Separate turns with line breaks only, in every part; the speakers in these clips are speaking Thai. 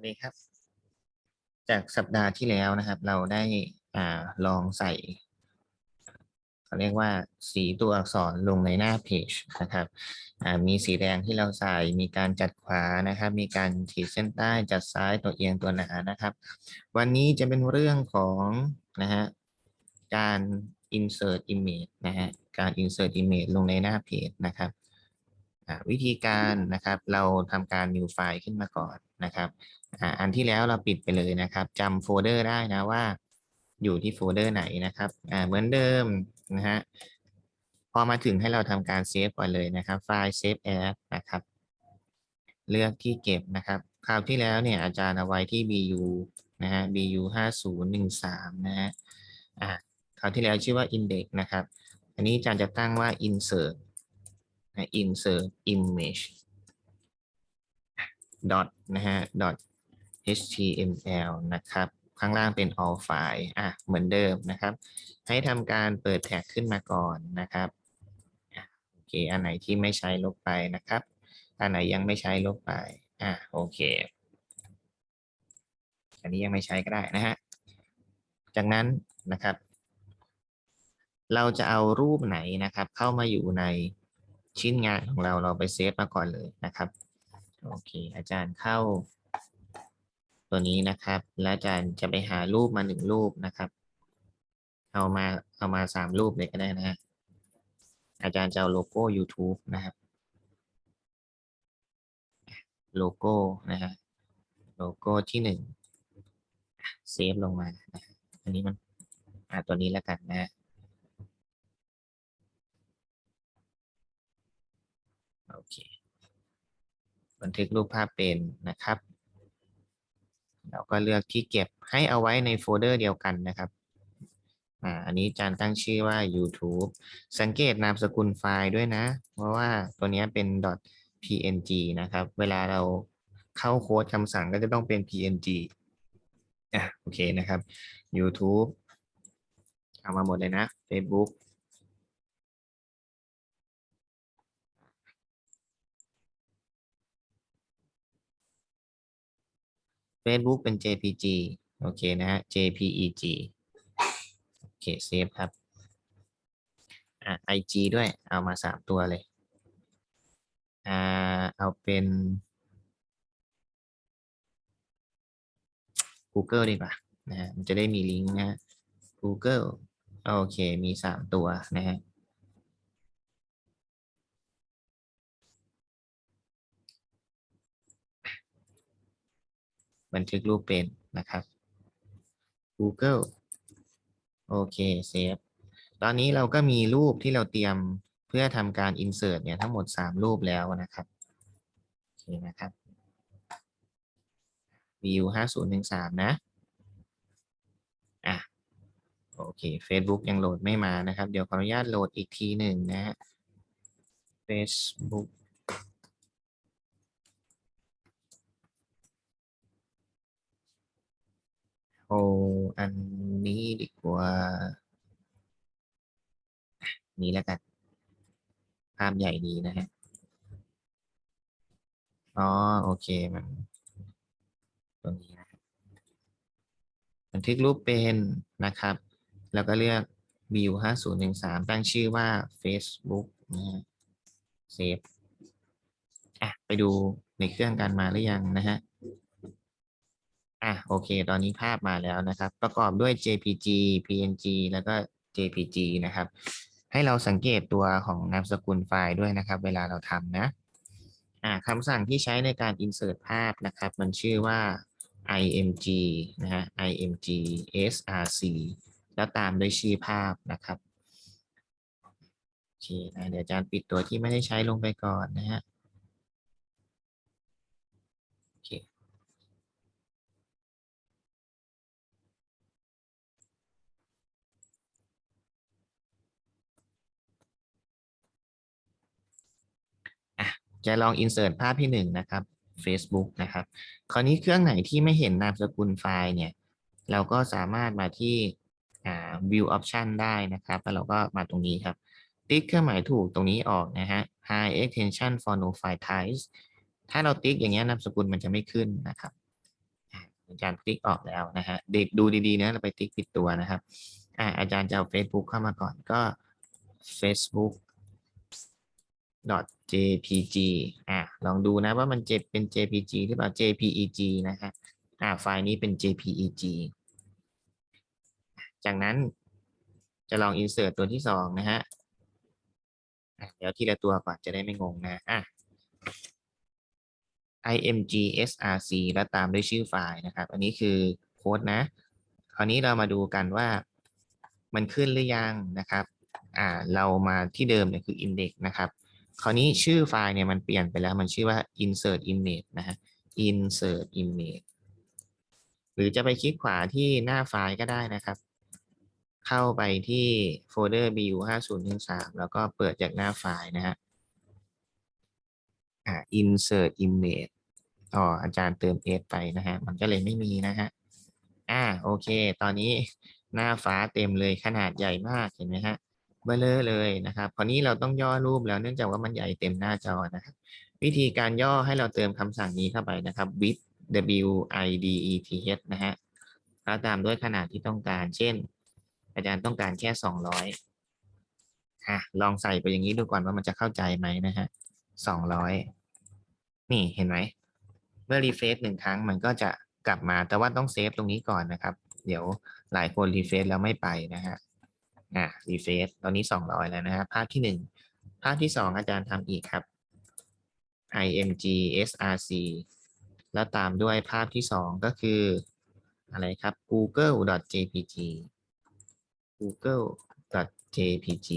วัสดีครับ จากสัปดาห์ที่แล้วนะครับ เราได้อ่าลองใส่เขาเรียกว่าสีตัวอักษรลงในหน้าเพจนะครับมีสีแดงที่เราใส่มีการจัดขวานะครับ มีการขีดเส้นใต้จัดซ้ายตัวเอียงตัวหนานะครับ วันนี้จะเป็นเรื่องของนะฮะการ insert image นะฮะการ insert image ลงในหน้าเพจนะครับวิธีการนะครับเราทำการ new file ขึ้นมาก่อนนะครับ อันที่แล้วเราปิดไปเลยนะครับจำโฟลเดอร์ได้นะว่า อยู่ที่โฟลเดอร์ไหนนะครับอ่าเหมือนเดิมนะฮะพอมาถึงให้เราทำการเซฟก่อนเลยนะครับ ไฟล์ save as นะครับ เลือกที่เก็บนะครับ คราวที่แล้วเนี่ยอาจารย์เอาไว้ที่ bu นะฮะ bu ห้าศูนย์หนึ่งสามนะฮะอ่าคราวที่แล้วชื่อว่า index นะครับ อันนี้อาจารย์จะตั้งว่า insert นะ insert image dot นะฮะ dot html นะครับ ข้างล่างเป็น all file อะ เหมือนเดิมนะครับ ให้ทำการเปิดแท็กขึ้นมาก่อนนะครับอะโอเค อันไหนที่ไม่ใช้ลบไปนะครับ อันไหนยังไม่ใช้ลบไป อะ โอเค อันนี้ยังไม่ใช้ก็ได้นะฮะ จากนั้นนะครับ เราจะเอารูปไหนนะครับ เข้ามาอยู่ในชิ้นงานของเราเราไปเซฟมาก่อนเลยนะครับ โอเค อาจารย์เข้า ตัวนี้นะครับ แล้วอาจารย์จะไปหารูปมาหนึ่งรูปนะครับ เอามาเอามาสามรูปเลยก็ได้นะฮะอาจารย์จะเอาโลโก้ YouTube นะครับ โลโก้นะฮะโลโก้ที่หนึ่งเซฟลงมานะอันนี้มันอ่าตัวนี้แล้วกันนะฮะโอเค บันทึกรูปภาพเป็นนะครับ เราก็เลือกที่เก็บให้เอาไว้ในโฟลเดอร์เดียวกันนะครับอ่าอันนี้อาจารย์ตั้งชื่อว่า YouTube สังเกตนามสกุลไฟล์ด้วยนะ เพราะว่าตัวนี้เป็น .png นะครับ เวลาเราเข้าโค้ดคำสั่งก็จะต้องเป็น png อะโอเคนะครับ YouTube เอามาหมดเลยนะ Facebook Facebook เป็น JPG โอเคนะฮะ JPEG โอเคเซฟครับอะ IG ด้วยเอามาสามตัวเลยอ่าเอาเป็น Google ดีกว่านะฮะมันจะได้มีลิงก์นะ Google โอเคมีสามตัวนะฮะ บันทึกรูปเป็นนะครับ Google โอเคเซฟตอนนี้เราก็มีรูปที่เราเตรียมเพื่อทำการ insert เนี่ยทั้งหมด 3 รูปแล้วนะครับโอเคนะครับ view 5013 นะอะโอเค Facebook ยังโหลดไม่มานะครับ เดี๋ยวขออนุญาตโหลดอีกทีหนึ่งนะฮะ Facebook โอ้อั นี้ดีกว่า นี้แล้วกัน ภาพใหญ่ดีนะฮะ อ๋อ โอเค มัน ตัวนี้นะบันทึกรูปเป็นนะครับ แล้วก็เลือก view 5013ตั้งชื่อว่า Facebook นะฮะเซฟอะ ไปดูในเครื่องกันมาหรือยังนะฮะ อะโอเค ตอนนี้ภาพมาแล้วนะครับ ประกอบด้วย JPG PNG แล้วก็ JPG นะครับ ให้เราสังเกตตัวของนามสกุลไฟล์ด้วยนะครับ เวลาเราทำนะอ่าคำสั่งที่ใช้ในการ insert ภาพนะครับ มันชื่อว่า img นะฮะ img src แล้วตามด้วยชื่อภาพนะครับโอเคนะเดี๋ยวอาจารย์ปิดตัวที่ไม่ได้ใช้ลงไปก่อนนะฮะ โอเค จะลอง insert ภาพที่หนึ่งนะครับ Facebook นะครับ คราวนี้เครื่องไหนที่ไม่เห็นนามสกุลไฟล์เนี่ย เราก็สามารถมาที่ view option ได้นะครับ แล้วเราก็มาตรงนี้ครับ ติ๊กเครื่องหมายถูกตรงนี้ออกนะฮะ high extension for no file types ถ้าเราติ๊กอย่างเงี้ยนามสกุลมันจะไม่ขึ้นนะครับอาจารย์ติ๊กออกแล้วนะฮะ เด็กดูดีๆนะเราไปติ๊กผิดตัวนะครับอาอาจารย์จะเอา Facebook เข้ามาก่อนก็ Facebook .jpg อ่าลองดูนะว่ามันจะเป็น jpg หรือเปล่า jpeg นะฮะอ่าไฟล์นี้เป็น jpeg จากนั้นจะลอง insert ตัวที่สองนะฮะอะเดี๋ยวทีละตัวก่อนจะได้ไม่งงนะอะ imgsrc แล้วตามด้วยชื่อไฟล์นะครับ อันนี้คือโค้ดนะ คราวนี้เรามาดูกันว่ามันขึ้นหรือยังนะครับ อ่า เรามาที่เดิมเนี่ยคือ index นะครับ คราวนี้ชื่อไฟล์เนี่ยมันเปลี่ยนไปแล้วมันชื่อว่า insert image นะฮะ insert image หรือจะไปคลิกขวาที่หน้าไฟล์ก็ได้นะครับ เข้าไปที่โฟลเดอร์ bu 5 0 1 3แล้วก็เปิดจากหน้าไฟล์นะฮะอ่า insert image อ๋ออาจารย์เติม s ไปนะฮะ มันก็เลยไม่มีนะฮะ อ่า โอเค ตอนนี้หน้าฟ้าเต็มเลยขนาดใหญ่มากเห็นไหมฮะ เบลอเลยนะครับ คราวนี้เราต้องย่อรูปแล้วเนื่องจากว่ามันใหญ่เต็มหน้าจอนะครับ วิธีการย่อให้เราเติมคำสั่งนี้เข้าไปนะครับ width w i d e t h นะฮะแล้วตามด้วยขนาดที่ต้องการ เช่น อาจารย์ต้องการแค่สองร้อยอะลองใส่ไปอย่างนี้ดูก่อนว่ามันจะเข้าใจไหมนะฮะสองร้อยนี่เห็นไหม เมื่อรีเฟซหนึ่งครั้งมันก็จะกลับมา แต่ว่าต้องเซฟตรงนี้ก่อนนะครับ เดี๋ยวหลายคนรีเฟซแล้วไม่ไปนะฮะ อะรีเฟซตอนนี้สองร้อยแล้วนะครับภาพที่หนึ่งภาพที่สองอาจารย์ทำอีกครับ img src แล้วตามด้วยภาพที่สองก็คือ อะไรครับ google.jpg google.jpg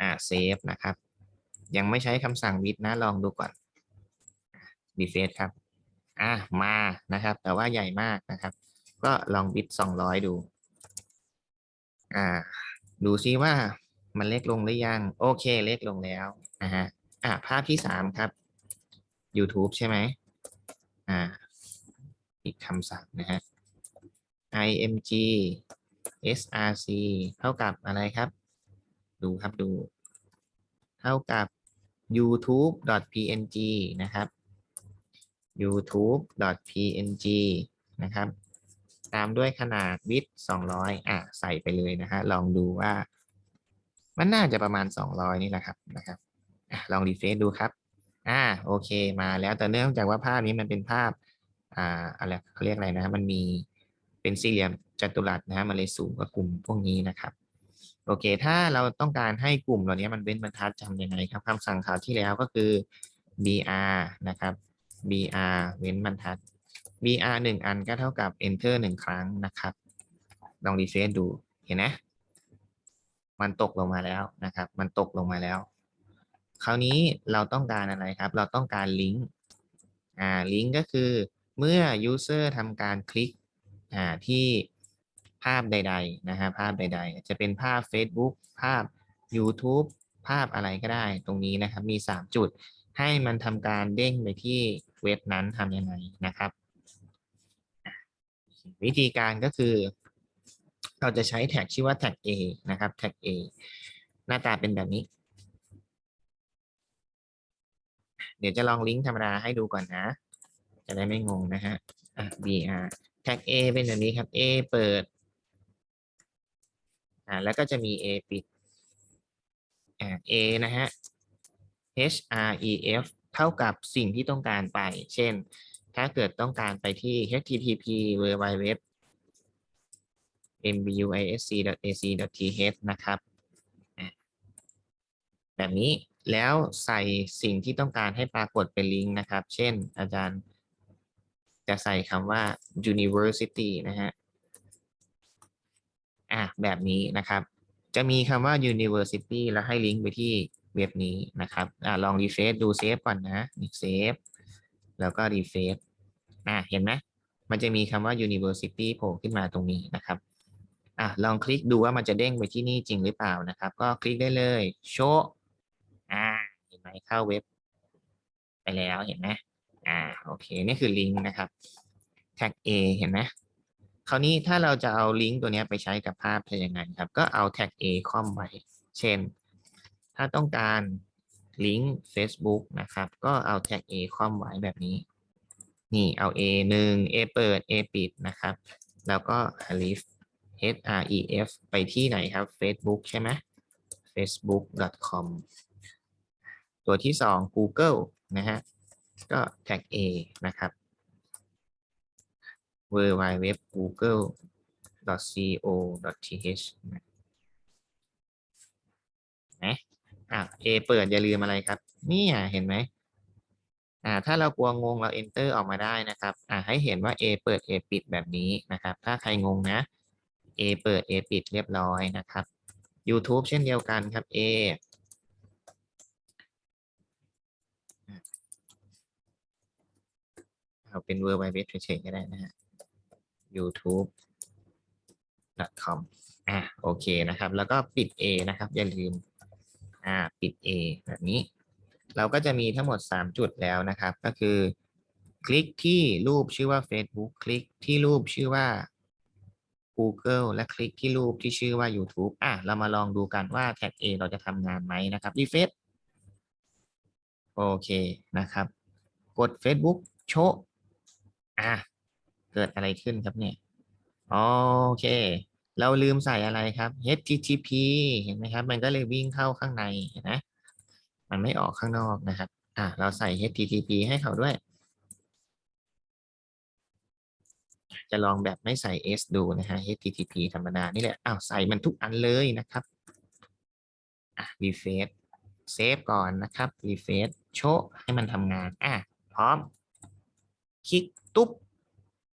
อ่าเซฟนะครับ ยังไม่ใช้คำสั่งวิดนะ ลองดูก่อนดีเฟซครับ อะมานะครับ แต่ว่าใหญ่มากนะครับ ก็ลองบิดสองร้อยดู อ่า ดูซิว่ามันเล็กลงหรือยัง โอเค เล็กลงแล้วนะฮะอ่าภาพที่สามครับ YouTube ใช่ไหมอ่า อีกคำสั่งนะฮะ img src เท่ากับอะไรครับ ดูครับดู เท่ากับ youtube.png นะครับ youtube.png นะครับ ตามด้วยขนาดวิด200อะใส่ไปเลยนะฮะลองดูว่า มันน่าจะประมาณ200นี่แหละครับนะครับอะลองรีเฟซดูครับ อ่าโอเคมาแล้วแต่เนื่องจากว่าภาพนี้มันเป็นภาพอ่าอะไรเขาเรียกอะไรนะมันมีเป็นสี่เหลี่ยมจัตุรัสนะฮะมันเลยสูงกว่ากลุ่มพวกนี้นะครับโอเค ถ้าเราต้องการให้กลุ่มเหล่านี้มันเว้นบรรทัดจำยังไงครับคำสั่งข่าวที่แล้วก็คือ br นะครับ br เว้นบรรทัด br หนึ่งอันก็เท่ากับ enter หนึ่งครั้งนะครับ ลองรีเฟซดู เห็นไหมมันตกลงมาแล้วนะครับ มันตกลงมาแล้ว คราวนี้เราต้องการอะไรครับ เราต้องการลิงก์ อ่า ลิงก์ก็คือเมื่อ user ทำการคลิก อ่า ที่ภาพใด ๆ นะฮะ ภาพใด ๆ จะเป็นภาพ Facebook ภาพ YouTube ภาพอะไรก็ได้ ตรงนี้นะครับ มี 3 จุด ให้มันทำการเด้งไปที่เว็บนั้นทำยังไงนะครับ วิธีการก็คือ เราจะใช้แท็กชื่อว่าแท็ก A นะครับแท็ก A หน้าตาเป็นแบบนี้ เดี๋ยวจะลองลิงก์ธรรมดาให้ดูก่อนนะ จะได้ไม่งงนะฮะอะ br แท็ก A เป็นแบบนี้ครับ A เปิดอ่าแล้วก็จะมี A ปิดอ่า A นะฮะ href เท่ากับสิ่งที่ต้องการไป เช่น ถ้าเกิดต้องการไปที่ http www mbuisc.ac.th นะครับ แบบนี้แล้วใส่สิ่งที่ต้องการให้ปรากฏเป็นลิงก์นะครับ เช่นอาจารย์จะใส่คำว่า university นะฮะ อะแบบนี้นะครับ จะมีคำว่า university แล้วให้ลิงก์ไปที่เว็บนี้นะครับ อะลองรีเฟซดูเซฟก่อนนะเซฟ แล้วก็รีเฟซอะเห็นไหมมันจะมีคำว่า university โผล่ขึ้นมาตรงนี้นะครับอะลองคลิกดูว่ามันจะเด้งไปที่นี่จริงหรือเปล่านะครับ ก็คลิกได้เลยโชว์อ่าเห็นไหมเข้าเว็บ ไปแล้วเห็นไหมอ่าโอเคนี่คือลิงก์นะครับแท็ก A เห็นไหมคราวนี้ถ้าเราจะเอาลิงก์ตัวนี้ไปใช้กับภาพจะยังไงครับ ก็เอาแท็ก A คอมไว้ เช่น ถ้าต้องการ ลิงก์ Facebook นะครับ ก็เอาแท็ก A คอมไว้แบบนี้ นี่เอา A หนึ่ง A เปิด A ปิดนะครับ แล้วก็ href h r e f ไปที่ไหนครับ Facebook ใช่ไหม facebook.com ตัวที่สอง Google นะฮะ ก็ tag A นะครับ w w w google co th นะ อะ A เปิดอย่าลืมอะไรครับ นี่เห็นไหมอ่าถ้าเรากลัวงงเรา enter ออกมาได้นะครับอ่าให้เห็นว่า A เปิด A ปิดแบบนี้นะครับ ถ้าใครงงนะ A เปิด A ปิดเรียบร้อยนะครับ YouTube เช่นเดียวกันครับ A เอาเป็น w w w เฉยๆก็ได้นะฮะ youtube.com อ่าโอเคนะครับ แล้วก็ปิด A นะครับ อย่าลืม อ่าปิด A แบบนี้ เราก็จะมีทั้งหมด 3 จุดแล้วนะครับ ก็คือ คลิกที่รูปชื่อว่า Facebook คลิกที่รูปชื่อว่า Google และคลิกที่รูปที่ชื่อว่า YouTube อะเรามาลองดูกันว่าแท็ก A เราจะทำงานไหมนะครับรีเฟซโอเคนะครับ กด Facebook โชว์อะเกิดอะไรขึ้นครับเนี่ย โอเค เราลืมใส่อะไรครับ HTTP เห็นไหมครับ มันก็เลยวิ่งเข้าข้างในนไหมมันไม่ออกข้างนอกนะครับ อะเราใส่ HTTP ให้เขาด้วย จะลองแบบไม่ใส่ S ดูนะฮะ HTTP ธรรมดานี่แหละ อ้าวใส่มันทุกอันเลยนะครับ อะ refresh เซฟก่อนนะครับ refresh โชว์ให้มันทำงาน อะ พร้อม คลิกตุ๊บ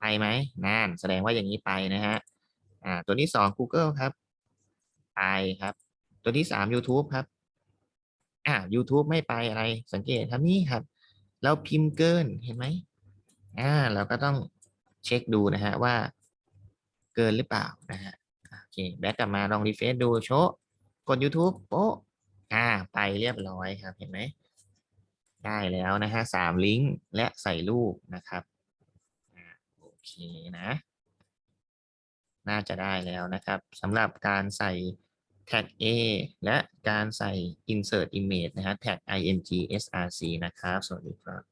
ไปไหมนั่นแสดงว่าอย่างนี้ไปนะฮะ อ่าตัวที่สอง Google ครับไปครับ ตัวที่สาม YouTube ครับอ่า YouTube ไม่ไปอะไรสังเกตครับนี่ครับ เราพิมพ์เกินเห็นไหมอ่าเราก็ต้องเช็คดูนะฮะว่า เกินหรือเปล่านะฮะโอเคแบ็กกลับมาลองรีเฟซดูโชว์กด YouTube โป๊ะอ่าไปเรียบร้อยครับเห็นไหมได้แล้วนะฮะสามลิงก์และใส่รูปนะครับอโอเคนะ น่าจะได้แล้วนะครับสำหรับการใส่แท็ก A และการใส่ insert image นะฮะ tag img src นะครับ สวัสดีครับ